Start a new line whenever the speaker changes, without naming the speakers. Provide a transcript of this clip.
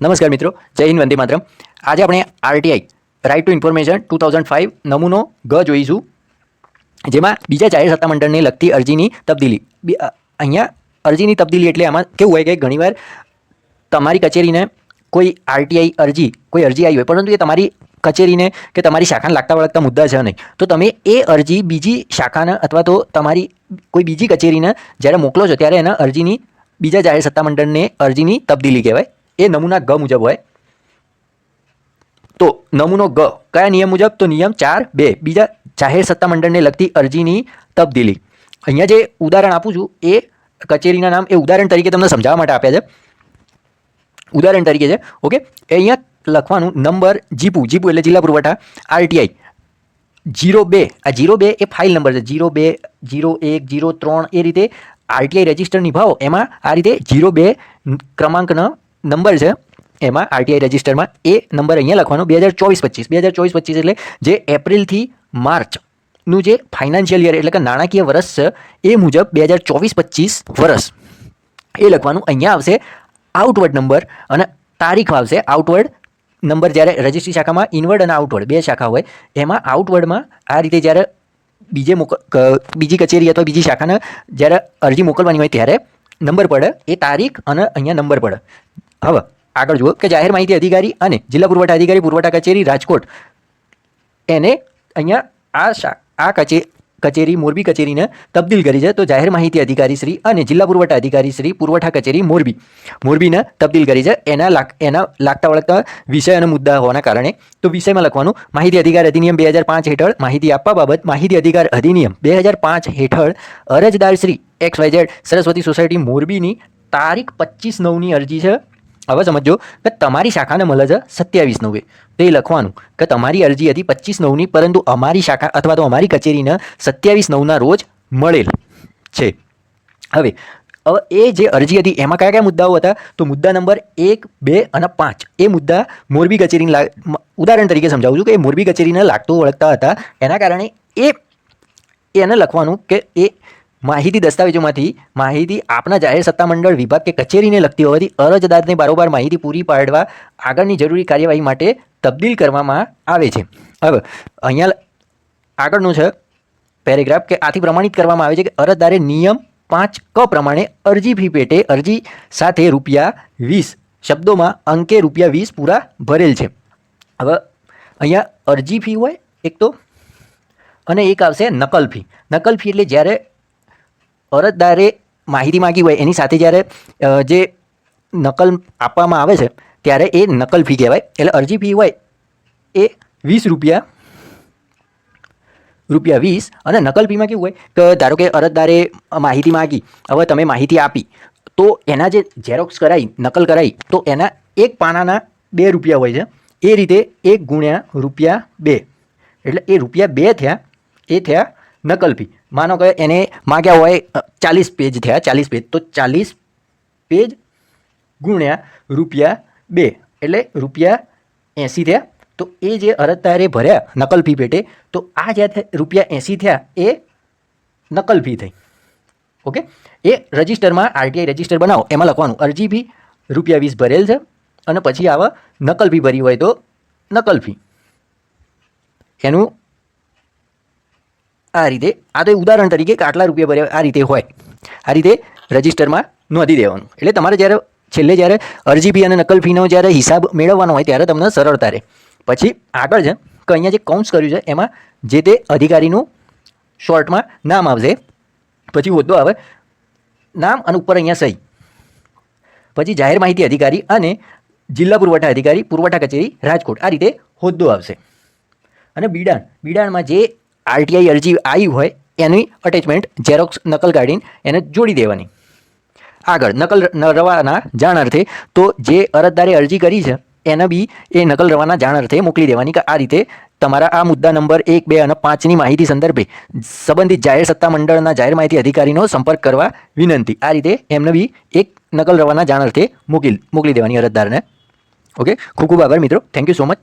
નમસ્કાર મિત્રો, જય હિન્દ વંદે માતરમ. આજે આપણે RTI right to information two thousand five નમૂનો ગ જોઈશું, જેમાં બીજા જાહેર સત્તામંડળને લગતી અરજીની તબદીલી. અહીંયા અરજીની તબદીલી એટલે આમાં કેવું હોય કે ઘણીવાર તમારી કચેરીને કોઈ આરટીઆઈ અરજી, કોઈ અરજી આવી હોય, પરંતુ એ તમારી કચેરીને કે તમારી શાખાને લાગતા વળગતા મુદ્દા છે નહીં. તો તમે એ અરજી બીજી શાખાને અથવા તો તમારી કોઈ બીજી કચેરીને જ્યારે મોકલો છો ત્યારે એના અરજીની, બીજા જાહેર સત્તામંડળને અરજીની તબદીલી કહેવાય. એ નમૂના ગ મુજબ હોય. તો નમૂનો ગ કયા નિયમ મુજબ? તો નિયમ ચાર, બે. બીજા જાહેર સત્તામંડળને લગતી અરજીની તબદીલી. અહીંયા જે ઉદાહરણ આપું છું, એ કચેરીના નામ, એ ઉદાહરણ તરીકે તમને સમજાવવા માટે આપ્યા છે. ઉદાહરણ તરીકે છે, ઓકે? એ અહીંયા લખવાનું નંબર જીપુ જીપુ એટલે જિલ્લા પુરવઠા, આરટીઆઈ. જીરો બે, આ જીરો બે એ ફાઇલ નંબર છે. જીરો બે, જીરો એક, જીરો ત્રણ, એ રીતે આરટીઆઈ રજિસ્ટર નિભાવો. એમાં આ રીતે જીરો બે ક્રમાંકનો નંબર છે. એમાં આરટીઆઈ રજિસ્ટરમાં એ નંબર અહીંયા લખવાનો બે હજાર ચોવીસ પચીસ. બે હજાર ચોવીસ પચીસ એટલે જે એપ્રિલથી માર્ચનું જે ફાઇનાન્શિયલ યર એટલે કે નાણાકીય વર્ષ છે, એ મુજબ બે હજાર ચોવીસ પચીસ વર્ષ એ લખવાનું અહીંયા આવશે આઉટવર્ડ નંબર અને તારીખ આવશે. આઉટવર્ડ નંબર જ્યારે રજિસ્ટ્રી શાખામાં ઇનવર્ડ અને આઉટવર્ડ બે શાખા હોય, એમાં આઉટવર્ડમાં આ રીતે જ્યારે બીજે મોક બીજી કચેરી અથવા બીજી શાખાને જ્યારે અરજી મોકલવાની હોય ત્યારે નંબર પડે, એ તારીખ અને અહીંયા નંબર પડે. હવે, આગળ જુઓ કે જાહેર માહિતી અધિકારી અને જિલ્લા પુરવઠા અધિકારી પુરવઠા કચેરી રાજકોટ, એને અહીંયા આ શા, આ કચેરી કચેરી મોરબી કચેરીને તબદીલ કરી છે. તો જાહેર માહિતી અધિકારી શ્રી અને જિલ્લા પુરવઠા અધિકારી શ્રી પુરવઠા કચેરી મોરબી, મોરબીને તબદીલ કરી છે. એના લાગ એના લાગતા વળગતા વિષય અને મુદ્દા હોવાના કારણે, તો વિષયમાં લખવાનું, માહિતી અધિકાર અધિનિયમ બે હજાર પાંચ હેઠળ માહિતી આપવા બાબત માહિતી અધિકાર અધિનિયમ બે હજાર પાંચ હેઠળ અરજદાર Shri X Y Z Saraswati society મોરબીની તારીખ પચીસ નવની અરજી છે. હવે સમજો કે તમારી શાખાને મળે છે સત્યાવીસ નવે તો એ લખવાનું કે તમારી અરજી હતી પચીસ નવની, પરંતુ અમારી શાખા અથવા તો અમારી કચેરીને સત્યાવીસ નવના રોજ મળેલ છે. હવે હવે એ જે અરજી હતી, એમાં કયા કયા મુદ્દાઓ હતા? તો મુદ્દા નંબર એક, બે અને પાંચ. એ મુદ્દા મોરબી કચેરીને ઉદાહરણ તરીકે સમજાવું છું કે એ મોરબી કચેરીને લાગતું ઓળખતા હતા. એના કારણે એ, એને લખવાનું કે એ માહિતી દસ્તાવેજોમાંથી માહિતી આપના જાહેર સત્તામંડળ વિભાગ કે કચેરીને લગતી હોવાથી અરજદારને બારોબાર માહિતી પૂરી પાડવા આગળની જરૂરી કાર્યવાહી માટે તબદીલ કરવામાં આવે છે. હવે, અહીંયા આગળનું છે પેરેગ્રાફ કે આથી પ્રમાણિત કરવામાં આવે છે કે અરજદારે નિયમ પાંચ ક પ્રમાણે અરજી ફી પેટે અરજી સાથે રૂપિયા વીસ શબ્દોમાં અંકે રૂપિયા વીસ પૂરા ભરેલ છે. હવે, અહીંયા અરજી ફી હોય, એક તો, અને એક આવશે નકલ ફી. નકલ ફી એટલે જ્યારે અરજદારે માહિતી માગી હોય એની સાથે જ્યારે જે નકલ આપવામાં આવે છે, ત્યારે એ નકલ ફી કહેવાય. એટલે અરજી ફી હોય એ વીસ રૂપિયા રૂપિયા વીસ અને નકલ ફીમાં કેવું હોય કે ધારો કે અરજદારે માહિતી માગી, હવે તમે માહિતી આપી, તો એના જે ઝેરોક્સ કરાવી નકલ કરાવી તો એના એક પાનાના બે રૂપિયા હોય છે. એ રીતે એક ગુણ્યા રૂપિયા બે. એટલે એ રૂપિયા બે થયા, એ થયા નકલ ફી. માનો કે એને માગ્યા હોય ચાલીસ પેજ થયા, ચાલીસ પેજ. તો ચાલીસ પેજ ગુણ્યા રૂપિયા બે. એટલે રૂપિયા એંસી થયા. તો એ જે અરજદારે ભર્યા નકલ ફી પેટે, તો આ જે રૂપિયા એંસી થયા, એ નકલ ફી થઈ. ઓકે? એ રજિસ્ટરમાં આરટીઆઈ રજિસ્ટર બનાવો. એમાં લખવાનું, અરજી ફી રૂપિયા વીસ ભરેલ છે અને પછી આવા નકલ ફી ભરી હોય તો નકલ ફી. એનું આ રીતે, આ તો ઉદાહરણ તરીકે કે આટલા રૂપિયા ભર્યા આ રીતે હોય. આ રીતે રજિસ્ટરમાં નોંધી દેવાનું. એટલે તમારે જ્યારે, છેલ્લે જ્યારે અરજી ફી અને નકલ ફીનો જ્યારે હિસાબ મેળવવાનો હોય ત્યારે તમને સરળતા રહે. પછી આગળ છે, કે અહીંયા જે કૌંસ કર્યું છે, એમાં જે તે અધિકારીનું શોર્ટમાં નામ આવશે. પછી હોદ્દો આવે. નામ અને ઉપર અહીંયા સહી. પછી જાહેર માહિતી અધિકારી અને જિલ્લા પુરવઠા અધિકારી, પુરવઠા કચેરી, રાજકોટ. આ રીતે હોદ્દો આવશે. અને બીડાણ. બીડાણમાં જે આરટીઆઈ અરજી આવી હોય, એની અટેચમેન્ટ ઝેરોક્સ નકલ કાઢીને એને જોડી દેવાની. આગળ, નકલ રવાના જાણ અર્થે તો જે અરજદારે અરજી કરી છે, એને બી એ નકલ રવાના જાણ અર્થે મોકલી દેવાની કે આ રીતે તમારા આ મુદ્દા નંબર એક, બે અને પાંચની માહિતી સંદર્ભે સંબંધિત જાહેર સત્તા મંડળના જાહેર માહિતી અધિકારીનો સંપર્ક કરવા વિનંતી. આ રીતે એમને બી એક નકલ રવાના જાણ અર્થે મોકલી મોકલી દેવાની અરજદારને. ઓકે? ખૂબ ખૂબ આભાર મિત્રો. Thank you so much